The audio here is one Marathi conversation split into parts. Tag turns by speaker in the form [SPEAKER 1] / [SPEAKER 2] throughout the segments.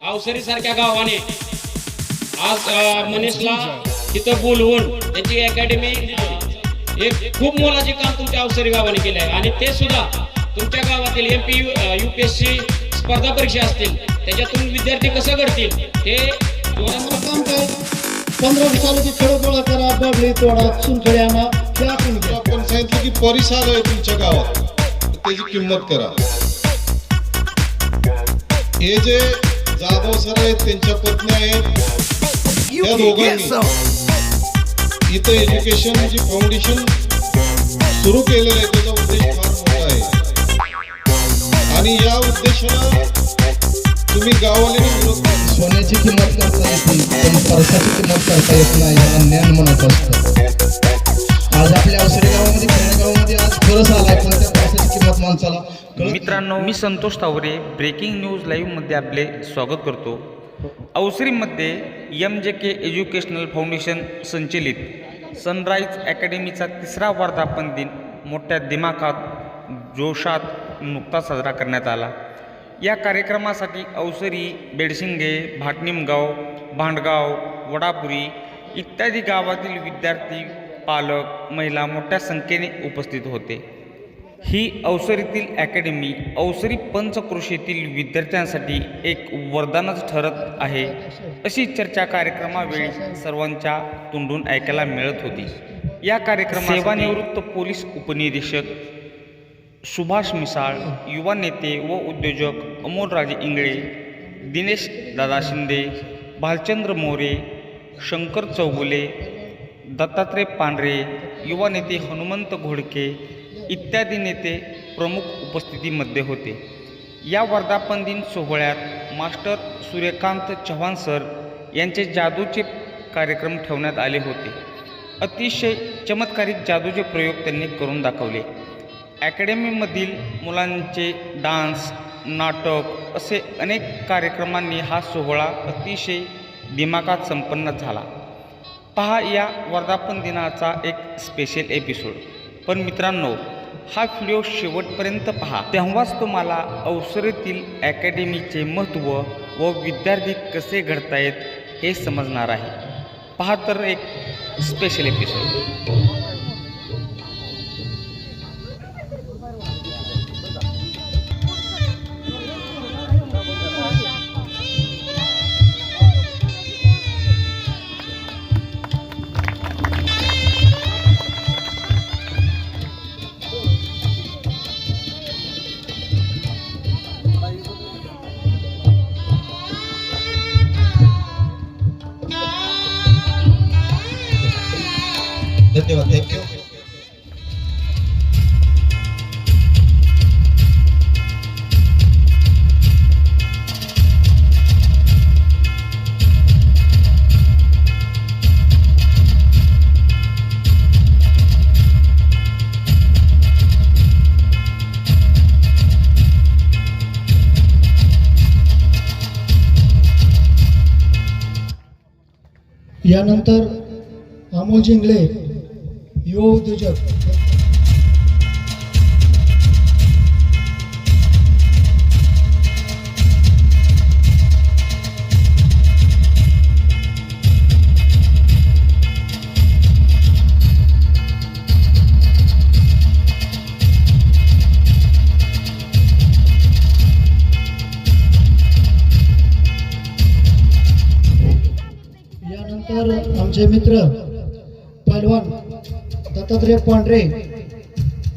[SPEAKER 1] अवसरी सारख्या गावाने. आज मनीषला तिथं बोलवून त्याची अकॅडमी एक खूप मोलाचे काम तुमच्या अवसरी गावाने केले आहे आणि ते सुद्धा तुमच्या गावातील M P U P S C स्पर्धा परीक्षा असतील त्याच्यातून विद्यार्थी कसं घडतील हे
[SPEAKER 2] पंधरा दिवसाला खेळ गोळा करा बबळी तोडा चुनखडे आणा ते आपण
[SPEAKER 3] आपण सांगितलं की परिसर आहे तुमच्या गावात. त्याची किंमत करा. हे जे जाधव सर आहेत त्यांच्या पत्नी आहेत. त्या दोघांनी इथं एज्युकेशन जे फाउंडेशन सुरू केलेलं आहे त्याचा उद्देश फार मोठा आहे. आणि या उद्देशाला तुम्ही गावाला.
[SPEAKER 4] सोन्याची किंमत करता येते पण पैशाची किंमत करता येत नाही याला ज्ञान म्हणत असतं. आज आपल्या अवसरी गावामध्ये
[SPEAKER 5] मित्रांनो मी संतोष तावरे ब्रेकिंग न्यूज लाईव्हमध्ये आपले स्वागत करतो. अवसरीमध्ये M J K educational foundation संचलित सनराईज अकॅडमीचा तिसरा वर्धापन दिन मोठ्या दिमाखात जोशात नुकताच साजरा करण्यात आला. या कार्यक्रमासाठी अवसरी बेडशिंगे भाटनिमगाव भांडगाव वडापुरी इत्यादी गावातील विद्यार्थी पालक महिला मोठ्या संख्येने उपस्थित होते. ही अवसरीतील अकॅडमी अवसरी पंचकृषीतील विद्यार्थ्यांसाठी एक वरदानच ठरत आहे अशी चर्चा कार्यक्रमावेळी सर्वांच्या तोंडून ऐकायला मिळत होती. या कार्यक्रमात सेवानिवृत्त पोलीस उपनिरीक्षक सुभाष मिसाळ युवा नेते व उद्योजक अमोलराजे इंगळे दिनेश दादा शिंदे भालचंद्र मोरे शंकर चौगुले दत्तात्रय पांढरे युवा नेते हनुमंत घोडके इत्यादी नेते प्रमुख उपस्थितीमध्ये होते. या वर्धापन दिन सोहळ्यात मास्टर सूर्यकांत चव्हाण सर यांचे जादूचे कार्यक्रम ठेवण्यात आले होते. अतिशय चमत्कारिक जादूचे प्रयोग त्यांनी करून दाखवले. अकॅडमीमधील मुलांचे डान्स नाटक असे अनेक कार्यक्रमांनी हा सोहळा अतिशय दिमागात संपन्न झाला. पहा या वर्धापन दिनाचा एक स्पेशल एपिसोड पण मित्रांनो हा व्हिडिओ शेवटपर्यंत पहा. तेव्हाच तुम्हाला अवसरेतील अकॅडमीचे महत्त्व व विद्यार्थी कसे घडतायत हे समजणार आहे. पहा तर एक स्पेशल एपिसोड
[SPEAKER 2] यानंतर अमोल जिंगले युवा उद्योजक. यानंतर आमचे मित्र पहलवान दत्तात्रय पांढरे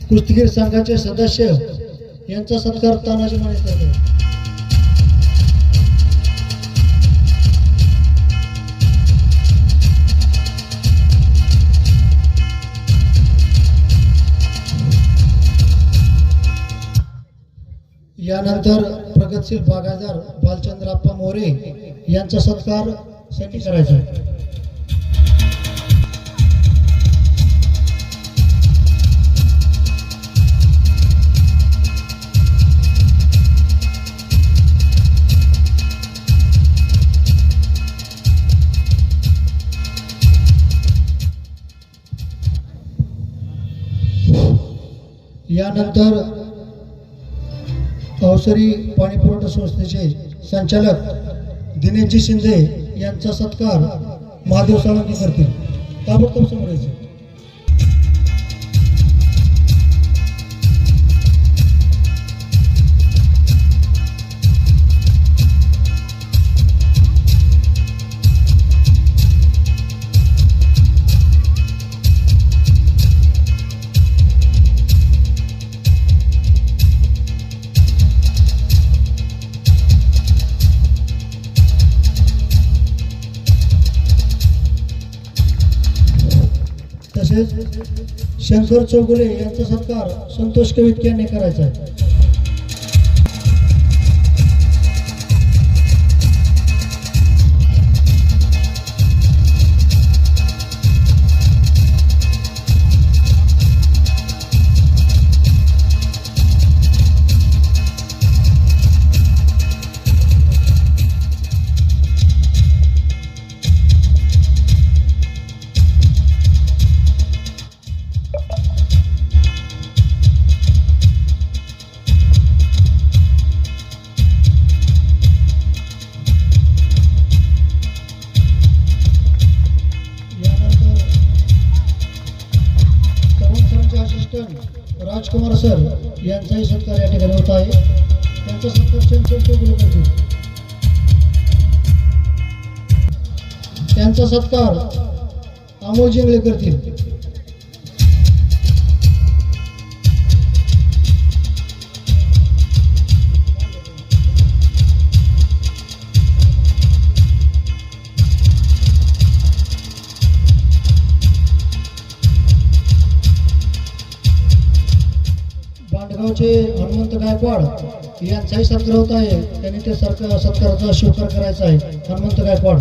[SPEAKER 2] कुस्तीगीर संघाचे सदस्य यांचा सत्कार तानाजी माने करतो. यानंतर प्रगतशील बागायदार बालचंद्रप्पा मोरे यांचा सत्कारसाठी करायचा. यानंतर अवसरी पाणीपुरवठा संस्थेचे संचालक दिनेशजी शिंदे यांचा सत्कार महादेव साळुंके करतील. ताबडतोब समोर यायचं. तसेच शंकर चौगुले यांचा सत्कार संतोष कवितके यांनी करायचा आहे. त्यांचा सत्कार शंकर गुरु करतील त्यांचा सत्कार अमोल जिंगळे करतील. बांडगावचे हनुमंत गायकवाड यांचाही सत्कार होत आहे त्यांनी ते सरकार सत्काराचा स्वीकार करायचा आहे. हनुमंत गायकवाड.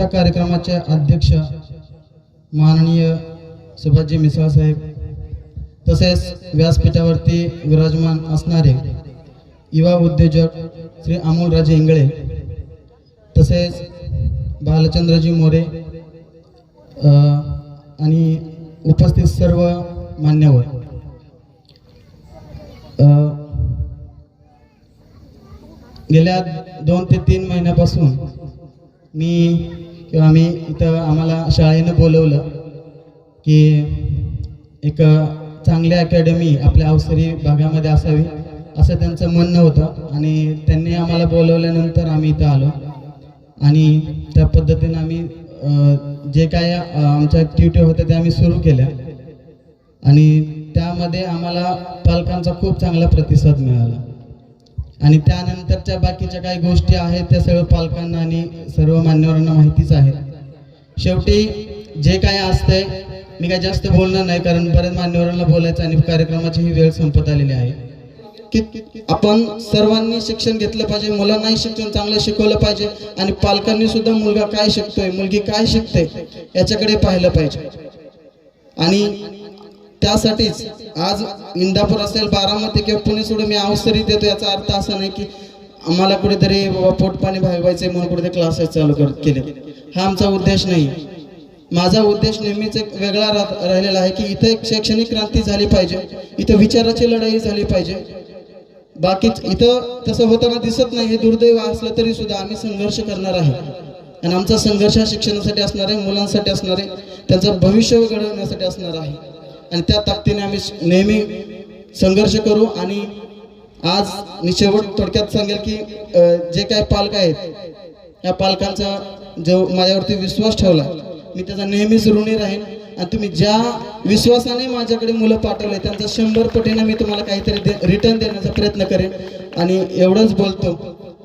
[SPEAKER 4] आजच्या कार्यक्रमाचे अध्यक्ष माननीय सुभाषजी मिसाळ साहेब तसेच व्यासपीठावरती विराजमान असणारे युवा उद्योजक श्री अमोलराजे इंगळे तसेच बालचंद्रजी मोरे आणि उपस्थित सर्व मान्यवर. गेल्या दोन ते तीन महिन्यापासून मी किंवा आम्ही इथं आम्हाला शाळेनं बोलवलं की एक चांगली अकॅडमी आपल्या अवसरी भागामध्ये असावी असं त्यांचं म्हणणं होतं. आणि त्यांनी आम्हाला बोलवल्यानंतर आम्ही इथं आलो. आणि त्या पद्धतीनं आम्ही जे काय आमच्या ॲक्टिव्हिटी होत्या त्या आम्ही सुरू केल्या. आणि त्यामध्ये आम्हाला पालकांचा खूप चांगला प्रतिसाद मिळाला. आणि त्यानंतरच्या बाकीच्या काही गोष्टी आहेत त्या सर्व पालकांना आणि सर्व मान्यवरांना माहितीच आहे शेवटी जे काय असतंय मी काय जास्त बोलणार नाही कारण बऱ्याच मान्यवरांना बोलायचं आणि कार्यक्रमाची ही वेळ संपत आलेली आहे. की आपण सर्वांनी शिक्षण घेतलं पाहिजे मुलांनाही शिक्षण चांगलं शिकवलं पाहिजे आणि पालकांनी सुद्धा मुलगा काय शिकतोय मुलगी काय शिकते याच्याकडे पाहिलं पाहिजे. आणि त्यासाठीच आज इंदापूर असेल बारामती किंवा पुणे सोडून मी अवसरी देतो याचा अर्थ असा नाही की आम्हाला कुठेतरी पोटपाणी भागवायचे म्हणून कुठेतरी क्लासेस चालू कर केले हा आमचा उद्देश नाही. माझा उद्देश नेहमीच एक वेगळा रा- राहिलेला आहे की इथं एक शैक्षणिक क्रांती झाली पाहिजे. इथं विचाराची लढाई झाली पाहिजे. बाकीच इथं तसं होताना दिसत नाही हे दुर्दैव असलं तरी सुद्धा आम्ही संघर्ष करणार आहे आणि आमचा संघर्ष हा शिक्षणासाठी असणार आहे मुलांसाठी असणार आहे त्यांचं भविष्य घडवण्यासाठी असणार आहे. आणि त्या ताकदीने आम्ही नेहमी संघर्ष करू आणि आज मी शेवट थोडक्यात सांगेल की जे काही पालक आहेत या पालकांचा जो माझ्यावरती विश्वास ठेवला मी त्याचा नेहमीच ऋणी राहीन. आणि तुम्ही ज्या विश्वासाने माझ्याकडे मुलं पाठवले त्यांचा शंभर पटीनं मी तुम्हाला काहीतरी दे रिटर्न देण्याचा प्रयत्न करेन. आणि एवढंच बोलतो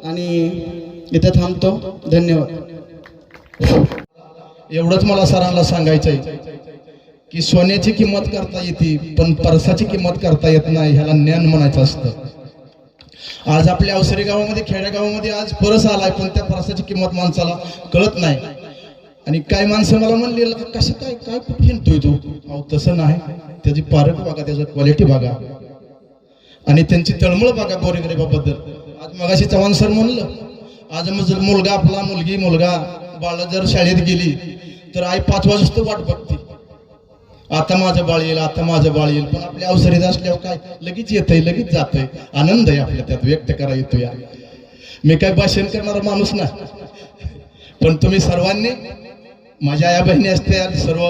[SPEAKER 4] आणि इथं थांबतो. धन्यवाद.
[SPEAKER 6] एवढंच मला सरांना सांगायचं आहे की सोन्याची किंमत करता येते पण परसाची किंमत करता येत नाही ह्याला ज्ञान म्हणायचं असतं. आज आपल्या अवसरी गावामध्ये खेड्यागावामध्ये आज परस आलाय पण त्या परसाची किंमत माणसाला कळत नाही. आणि काय माणसं मला म्हणली कसं काय काय कुठे हिंडतोय तू? अहो तसं नाही. त्याची पारख बघा त्याचं क्वालिटी बघा. आणि त्यांची तळमळ बघा गोरेगरीबाबद्दल. आज मगाशी चव्हाण सर म्हणलं आज मग जर मुलगा आपला मुलगी मुलगा. बाळ जर शाळेत गेली तर आई पाच वाजता वाट बघ आता माझं बाळ येईल आता माझं बाळ येईल पण आपल्या अवसरीत असल्यावर काय? लगेच येतंय लगेच जातंय. आनंद आहे आपल्या त्यात व्यक्त करा येतो या मी काय भाषण करणारा माणूस ना. पण तुम्ही सर्वांनी माझ्या आया बहिणी असतील सर्व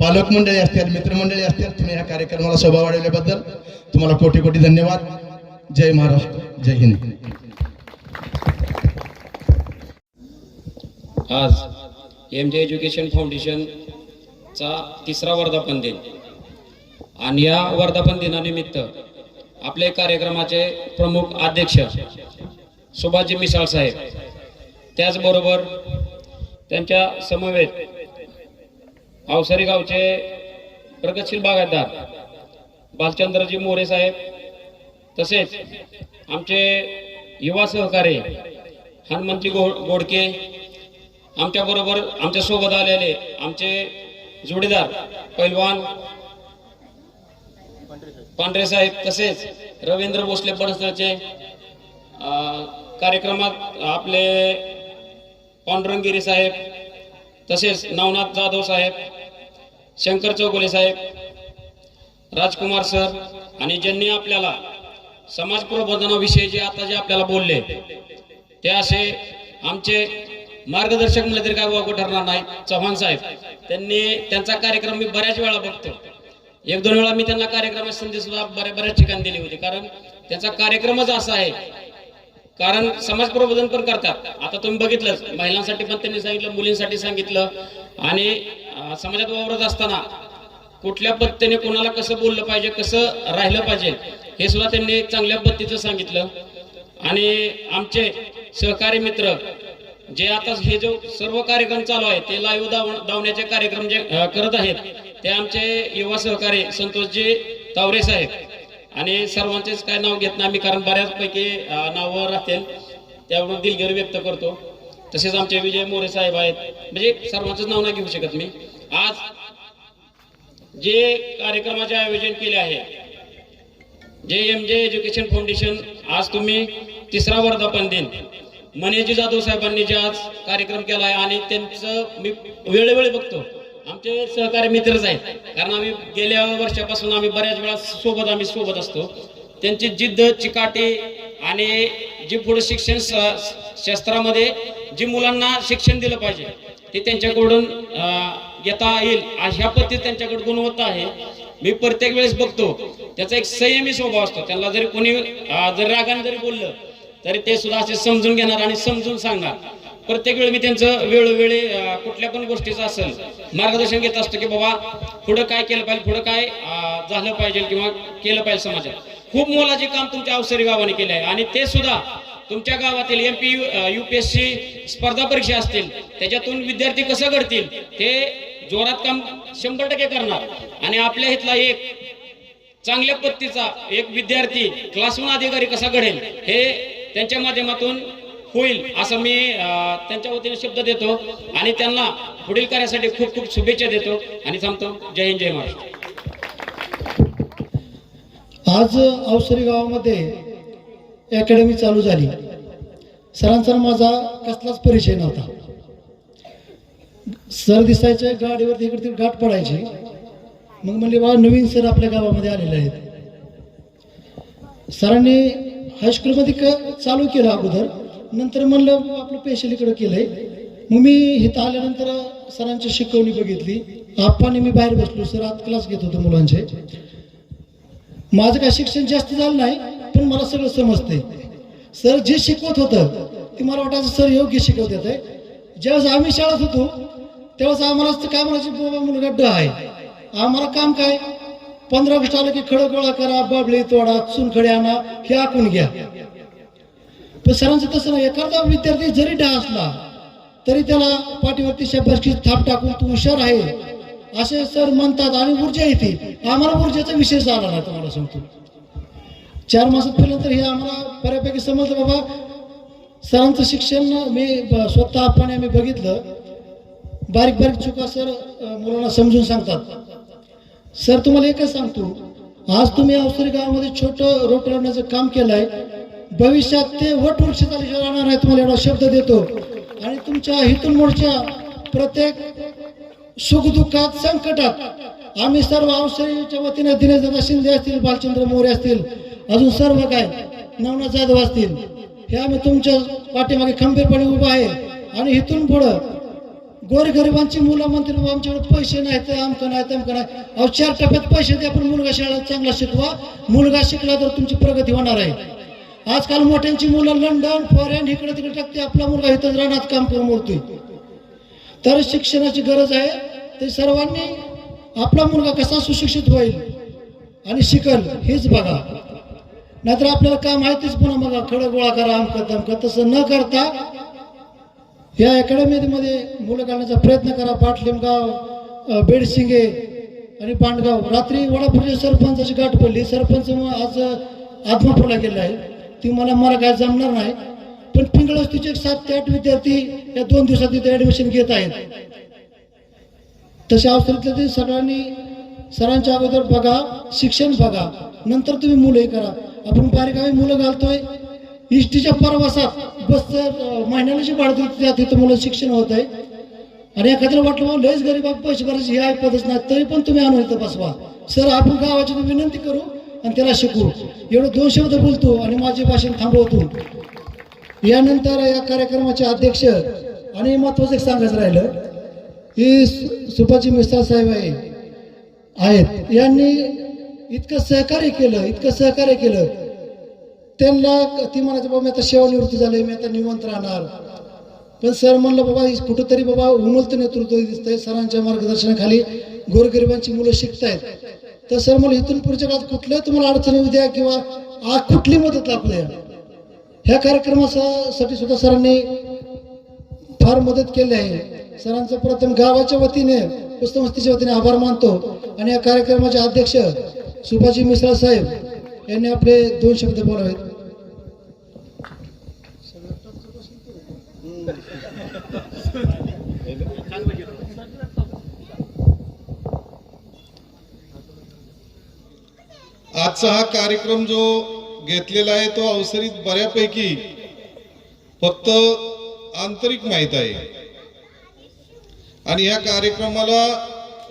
[SPEAKER 6] पालक मंडळी असतील मित्रमंडळी असतील तुम्ही ह्या कार्यक्रमाला शोभा वाढवल्याबद्दल तुम्हाला कोटी कोटी धन्यवाद. जय महाराष्ट्र जय हिंद.
[SPEAKER 1] आज एम जे एज्युकेशन चा तिसरा वर्धापन दिन. आणि या वर्धापन दिनानिमित्त आपले कार्यक्रमाचे प्रमुख अध्यक्ष सुभाषजी मिसाळ साहेब त्याचबरोबर त्यांच्या समवेत अवसरी गावचे प्रगतशील बागायतदार बालचंद्रजी मोरे साहेब तसेच आमचे युवा सहकारी हनुमंतजी गो गोडके आमच्याबरोबर आमच्यासोबत आलेले आमचे जोडीदार पैलवान पांढरे साहेब तसेच रवींद्र भोसले बडसरचे कार्यक्रमात आपले पांडुरंगिरी साहेब तसेच नवनाथ जाधव साहेब शंकर चौगुले साहेब राजकुमार सर आणि ज्यांनी आपल्याला समाज प्रबोधनाविषयी जे आता जे आपल्याला बोलले ते असे आमचे मार्गदर्शक म्हणले तरी काय वागू ठरणार नाही चव्हाण साहेब त्यांनी त्यांचा कार्यक्रम मी बऱ्याच वेळा बघतो. एक दोन वेळा मी त्यांना कार्यक्रमाची संधी सुद्धा बऱ्या बऱ्याच ठिकाणी दिली होती. कारण त्यांचा कार्यक्रमच असा आहे. कारण समाज प्रबोधन पण करतात. आता तुम्ही बघितलंच महिलांसाठी पण त्यांनी सांगितलं मुलींसाठी सांगितलं. आणि समाजात वावरत असताना कुठल्या पद्धतीने कोणाला कसं बोललं पाहिजे कसं राहिलं पाहिजे हे सुद्धा त्यांनी चांगल्या पद्धतीचं सांगितलं. आणि आमचे सहकारी मित्र जे आता हे जो सर्व कार्यक्रम चालू आहे ते लाईव्ह धाव धावण्याचे कार्यक्रम जे करत आहेत ते आमचे युवा सहकारी संतोषजी तावरे साहेब. आणि सर्वांचेच काय नाव घेत नाही कारण बऱ्याचपैकी नाव नावं राहतील. त्यावरून दिलगिरी व्यक्त करतो. तसेच आमचे विजय मोरे साहेब आहेत. म्हणजे सर्वांचंच नाव नाही घेऊ शकत मी. आज जे कार्यक्रमाचे आयोजन केले आहे जे एम जे एज्युकेशन फाउंडेशन आज तुम्ही तिसरा वर्धापन दिन मनेजी जाधव साहेबांनी जे आज कार्यक्रम केला आहे आणि त्यांचं मी वेळोवेळी बघतो. आमचे सहकारी मित्रच आहेत. कारण आम्ही गेल्या वर्षापासून आम्ही बऱ्याच वेळा सोबत आम्ही सोबत असतो. त्यांची जिद्द चिकाटी आणि जी पुढे शिक्षण स- शास्त्रामध्ये जी मुलांना शिक्षण दिलं पाहिजे ते त्यांच्याकडून घेता येईल. अशा पद्धतीत त्यांच्याकडे गुणवत्ता आहे. मी प्रत्येक वेळेस बघतो. त्याचा एक संयमी स्वभाव असतो. त्यांना जरी कोणी जर जरी रागाने जरी बोललं तरी ते सुद्धा असे समजून घेणार आणि समजून सांगणार. प्रत्येक वेळी मी त्यांचं वेळोवेळी कुठल्या पण गोष्टीचं असेल मार्गदर्शन घेत असतो की बाबा पुढं काय केलं पाहिजे पुढं काय झालं पाहिजे किंवा केलं पाहिजे समाजात. खूप मोलाचे काम तुमच्या अवसरी गावाने केले आहे आणि ते सुद्धा तुमच्या गावातील एम पी युपीएससी स्पर्धा परीक्षा असतील त्याच्यातून विद्यार्थी कसं घडतील ते जोरात काम शंभर टक्के करणार. आणि आपल्या इथला एक चांगल्या पद्धतीचा एक विद्यार्थी क्लासरूम अधिकारी कसा घडेल हे त्यांच्या माध्यमातून होईल असं मी त्यांच्या वतीने शब्द देतो आणि त्यांना पुढील कार्यासाठी खूप खूप शुभेच्छा देतो आणि थांबतो. जय हिंद जय महाराष्ट्र.
[SPEAKER 2] आज अवसरी गावामध्ये अकॅडमी चालू झाली. सरांचा माझा कसलाच परिचय नव्हता. सर दिसायचे गाडीवरती इकडे तिकडे गाठ पडायची. मग म्हणले बा नवीन सर आपल्या गावामध्ये आलेले आहेत. सरांनी हायस्कूलमध्ये क चालू केलं अगोदर. नंतर म्हणलं आपलं पेशलीकडं केलंय. मग मी इथं आल्यानंतर सरांची शिकवणी बघितली. आप्पाने मी बाहेर बसलो. सर आत क्लास घेत होतो मुलांचे. माझं काय शिक्षण जास्त झालं नाही पण मला सगळं समजते सर जे शिकवत होतं ते मला वाटायचं सर योग्य शिकवत येत ज्यावेळेस आम्ही शाळेत होतो त्यावेळेस आम्हाला काय म्हणायचे बाबा मुलगा ड आहे. आम्हाला काम काय? पंधरा वीस आलं की खडं गोळा करा बाबळी तोडा चुनखडे आणा हे आखून घ्या. पण सरांचं तसं नाही. एखादा विद्यार्थी जरी डा असला तरी त्याला पाठीवरती शब्दाची थाप टाकून तू हुशार आहे. असे सर म्हणतात आणि ऊर्जा येते. आम्हाला ऊर्जेचा विषय आला ना तुम्हाला सांगतो. चार मासात फिरल्यानंतर हे आम्हाला बऱ्यापैकी समजलं बाबा सरांचं शिक्षण मी स्वतः आपण आम्ही बघितलं. बारीक बारीक चुका सर मुलांना समजून सांगतात. सर तुम्हाला एकच सांगतो. आज तुम्ही अवसरी गावामध्ये छोटं रोप लावण्याचं काम केलंय. भविष्यात ते वट वृक्ष राहणार आहे तुम्हाला एवढा शब्द देतो. आणि तुमच्या हितून मोडच्या प्रत्येक सुखदुःखात संकटात. आम्ही सर्व अवसरीच्या वतीने दिनेश दादा शिंदे असतील बालचंद्र मोरे असतील अजून सर्व काय नवनाथ जाधव असतील हे आम्ही तुमच्या पाठीमागे खंबीरपणे उभं आहे. आणि इथून पुढं गोरगरिबांची मुलं म्हणतील बाबा आमच्याकडे पैसे नाही आमकं नाही तमकं नाही. अहो चार टप्प्यात पैसे द्या पण मुलगा शाळेत चांगला शिकवा. मुलगा शिकला तर तुमची प्रगती होणार आहे. आजकाल मोठ्यांची मुलं लंडन फॉरेन इकडे तिकडे टाकते. आपला मुलगा इथं रानात काम करून मोडतोय तर शिक्षणाची गरज आहे. ते सर्वांनी आपला मुलगा कसा सुशिक्षित होईल आणि शिकल हेच बघा. नाहीतर आपल्याला काम आहे तेच पुन्हा बघा खडं गोळा करा अमकं तमकं तसं न करता या अकॅडमीमध्ये मुलं घालण्याचा प्रयत्न करा. पाटलिमगाव बेडशिंगे बेडसिंगे आणि पांडगाव. रात्री वडापूरच्या सरपंचाची गाठ पडली. सरपंच मग आज आत्मापूरला गेला आहे. ती मला मला काय जमणार नाही. पण पिंगळवस्तीचे सात ते आठ विद्यार्थी या दोन दिवसात तिथे ॲडमिशन घेत आहेत. तशा अवस्थेतले ते सगळ्यांनी सरांच्या अगोदर बघा शिक्षण बघा. नंतर तुम्ही मुलं हे करा. आपण बारीकावी मुलं घालतोय. इष्टीच्या परवासात बस महिन्याला जी भाडं देते त्या तिथं मुलं शिक्षण होत आहे. आणि एखाद्याला वाटलं मग लयच गरीब पैसे भरायचे हे ऐकतच नाही. तरी पण तुम्ही आणून इथं बसवा. सर आपण गावाची विनंती करू आणि त्याला शिकू एवढं दोन शब्द बोलतो आणि माझे भाषण थांबवतो. यानंतर या कार्यक्रमाचे अध्यक्ष आणि महत्वाचं एक सांगायचं राहिलं की सु- सुभाजी मिश्रा साहेब आहे आहेत. यांनी इतकं सहकार्य केलं इतकं सहकार्य केलं त्यांना ती म्हणायचं बाबा मी आता सेवानिवृत्ती झाले मी आता निवंत राहणार. पण सर म्हणलं बाबा ही कुठंतरी बाबा उमलत नेतृत्व दिसतंय सरांच्या मार्गदर्शनाखाली गोरगरिबांची मुलं शिकतायत. तर सर मला इथून पुढच्या काळात कुठल्या तुम्हाला अडचणी उद्या किंवा आ कुठली मदत लागते ह्या कार्यक्रमासाठी सुद्धा सरांनी फार मदत केली आहे. सरांचं प्रथम गावाच्या वतीने पुस्तमस्तीच्या वतीने आभार मानतो. आणि या कार्यक्रमाचे अध्यक्ष सुभाजी मिश्रा साहेब यांनी आपले दोन शब्द बोलावेत.
[SPEAKER 3] आजचा हा कार्यक्रम जो घेतलेला आहे तो अवसरीत बऱ्यापैकी फक्त आंतरिक माहीत आहे. आणि या कार्यक्रमाला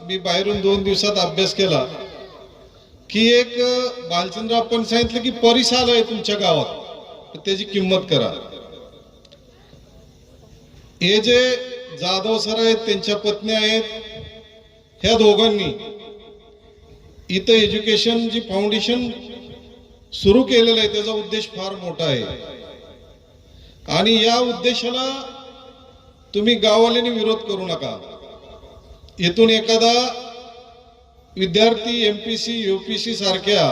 [SPEAKER 3] मी बाहेरून दोन दिवसात अभ्यास केला की एक बालचंद्र आपण सांगितलं की परिसाल आहे तुमच्या गावात. त्याची किंमत करा. हे जे जाधव सर आहेत त्यांच्या पत्नी आहेत ह्या दोघांनी इथं एज्युकेशन जी फाउंडेशन सुरू केलेलं आहे त्याचा उद्देश फार मोठा आहे. आणि या उद्देशाला तुम्ही गाववाल्यांनी विरोध करू नका. इथून एखादा विद्यार्थी एमपीसी युपीसी सारख्या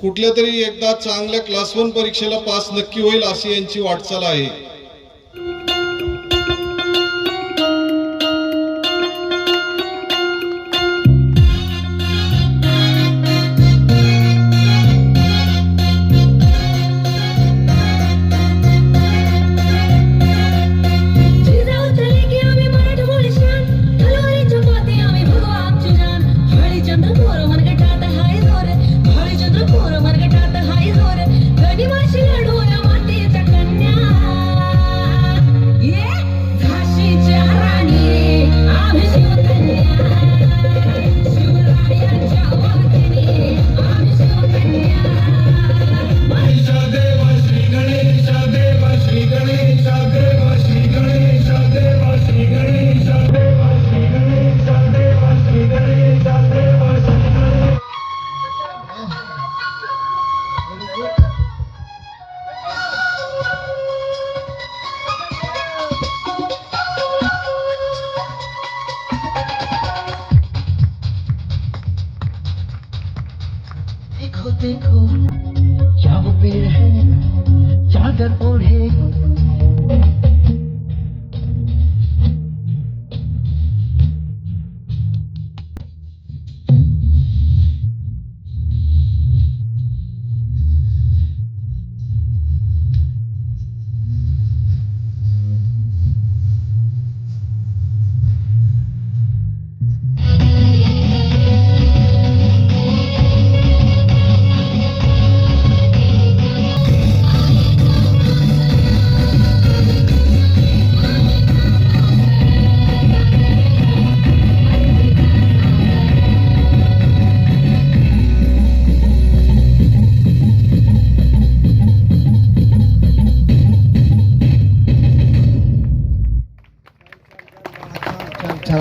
[SPEAKER 3] कुठल्या तरी एकदा चांगल्या क्लास वन परीक्षेला पास नक्की होईल अशी यांची वाटचाल आहे.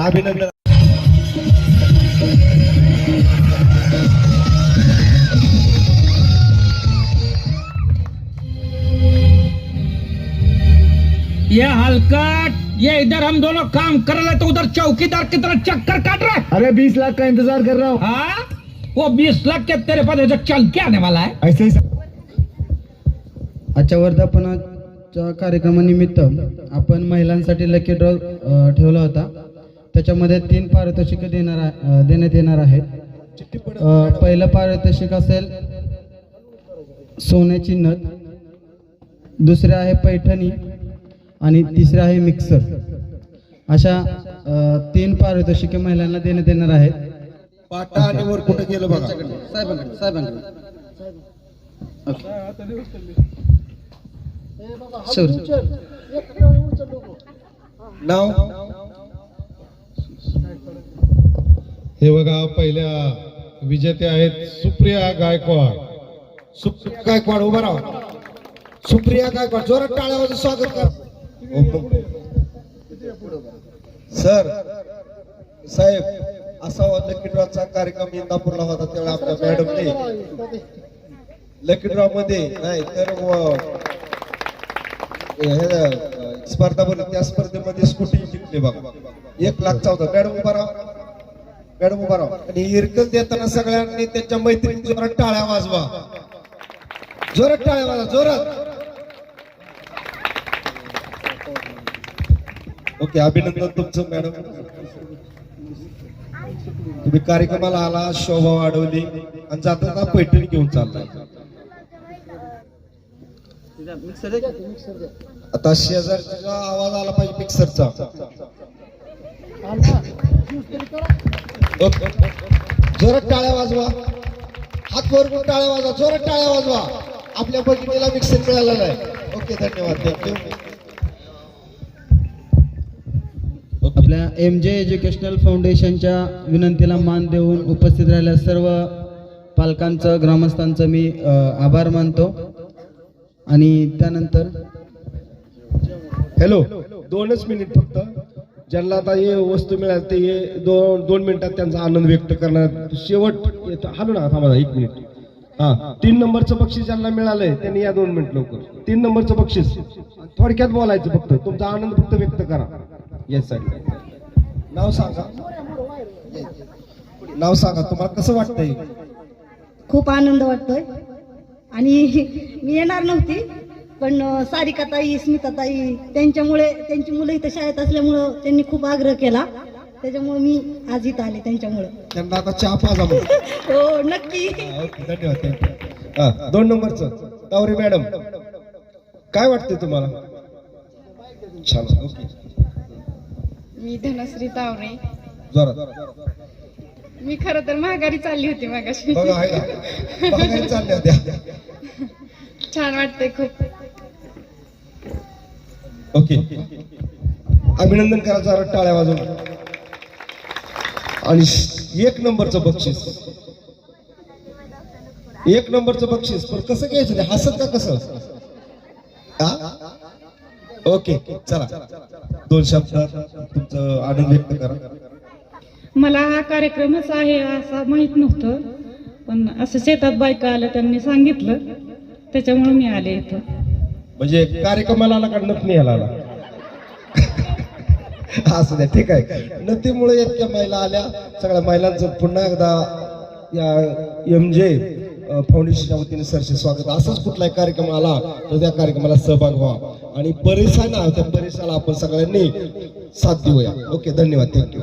[SPEAKER 7] अभिनंदन.
[SPEAKER 1] ये हलकट ये इधर हम दोनों काम कर रहे तो उधर चौकीदार की तरह चक्कर काट रहे
[SPEAKER 7] अरे बीस लाख का इंतजार कर रहा हूँ।
[SPEAKER 1] हाँ? वो बीस लाख के तेरे पास इधर चल के आने वाला है।
[SPEAKER 7] ऐसे ही
[SPEAKER 4] आजच्या वर्धापनाच्या कार्यक्रमानिमित्त आपण महिलांसाठी लकी ड्रॉ ठेवला होता. त्याच्यामध्ये तीन पारितोषिक देणार देण्यात येणार आहेत. पहिलं पारितोषिक असेल सोन्याची नथ दुसरे आहे पैठणी आणि तिसरे आहे मिक्सर. अशा तीन पारितोषिके महिलांना देण्यात येणार आहेत.
[SPEAKER 3] पाटा आणि वर कुठे गेलं बघा.
[SPEAKER 4] साहेबांकडे साहेबांकडे. सर.
[SPEAKER 3] नाव? हे बघा पहिल्या विजेते आहेत सुप्रिया गायकवाड.
[SPEAKER 7] सुप्रिया गायकवाड उभा राहा. सुप्रिया गायकवाड जोरात टाळ्यावर स्वागत कर. सर साहेब असा लकी ड्रॉचा कार्यक्रम इंदापूरला होता त्यावेळेला आपल्या मॅडमने. लकी ड्रॉ मध्ये नाही तर हे, स्पर्धा त्या स्पर्धेमध्ये स्कूटी जिंकली बघा. एक लाखचा होता मॅडम उभा राहा. मॅडम उभा राहा आणि इरकल देताना सगळ्यांनी त्यांच्या मैत्रिणी जोरात टाळ्या वाजवा. जोरात टाळ्या वाजवा जोरात. ओके अभिनंदन तुमचं मॅडम. तुम्ही कार्यक्रमाला आला शोभा वाढवली आणि जाताना पैठणी घेऊन चालला आता शेजारचा आवाज आला पाहिजे मिक्सरचा जोरात टाळ्या वाजवा. हात वर टाळ्या वाजवा. जोरात टाळ्या वाजवा. आपल्या भगिनीला मिक्सर मिळालेला आहे. ओके धन्यवाद. थँक्यू
[SPEAKER 4] आपल्या एम जे एज्युकेशनल फाउंडेशनच्या विनंतीला मान देऊन उपस्थित राहिलेल्या सर्व पालकांचं ग्रामस्थांचं मी आभार मानतो. आणि त्यानंतर
[SPEAKER 7] हॅलो दोनच मिनिट फक्त. ज्यांना आता हे वस्तू मिळाली ते हे दोन दोन मिनिटात त्यांचा आनंद व्यक्त करणार. शेवट हालू ना ना थांबा एक मिनिट. हा तीन नंबरचं बक्षीस ज्यांना मिळालंय त्यांनी या दोन मिनिट लवकर. तीन नंबरचं बक्षीस. थोडक्यात बोलायचं फक्त. तुमचा आनंद फक्त व्यक्त करा. येस सर नाव सांगा. नाव सांगा तुम्हाला कसं वाटतंय?
[SPEAKER 8] खूप आनंद वाटतोय. आणि मी येणार नव्हती. पण सारिकाताई स्मिताताई त्यांच्यामुळे त्यांची मुलं इथं शाळेत असल्यामुळं त्यांनी खूप आग्रह केला. त्याच्यामुळे मी आज इथं आले त्यांच्यामुळं.
[SPEAKER 7] त्यांना आता चहा पाजा मग.
[SPEAKER 8] हो नक्की.
[SPEAKER 7] ओके धन्यवाद हा दोन नंबरचं. तावरे मॅडम काय वाटतंय तुम्हाला? छान ओके.
[SPEAKER 9] मी धनश्री तावरे.
[SPEAKER 7] जोरात.
[SPEAKER 9] मी खरं तर महागारी चालली होती मागाशी.
[SPEAKER 7] बघा आहे चालल्या होत्या.
[SPEAKER 9] छान वाटतंय खूप.
[SPEAKER 7] ओके. अभिनंदन करायचं टाळ्या वाजवून. आणि एक नंबरचं बक्षीस. एक नंबरचं बक्षीस. पण कसं घ्यायचं हसत का कसं? ओके चला. दोन शब्दात तुमचं आनंद व्यक्त करा.
[SPEAKER 9] मला हा कार्यक्रमच आहे असं माहीत नव्हतं पण असं शेतात बायका आल्या त्यांनी सांगितलं. त्याच्यामुळे मी आले इथं.
[SPEAKER 7] म्हणजे कार्यक्रमाला आला का नथनी याला आला? असू द्या ठीक आहे. नथीमुळे इतक्या महिला आल्या. सगळ्या महिलांचं पुन्हा एकदा या एम जे फाउंडेशनच्या वतीने सरचे स्वागत. असाच कुठलाही कार्यक्रम आला तर त्या कार्यक्रमाला सहभाग व्हा. आणि बरेच आहे ना त्या परिसाला आपण सगळ्यांनी साथ देऊया. ओके धन्यवाद. थँक्यू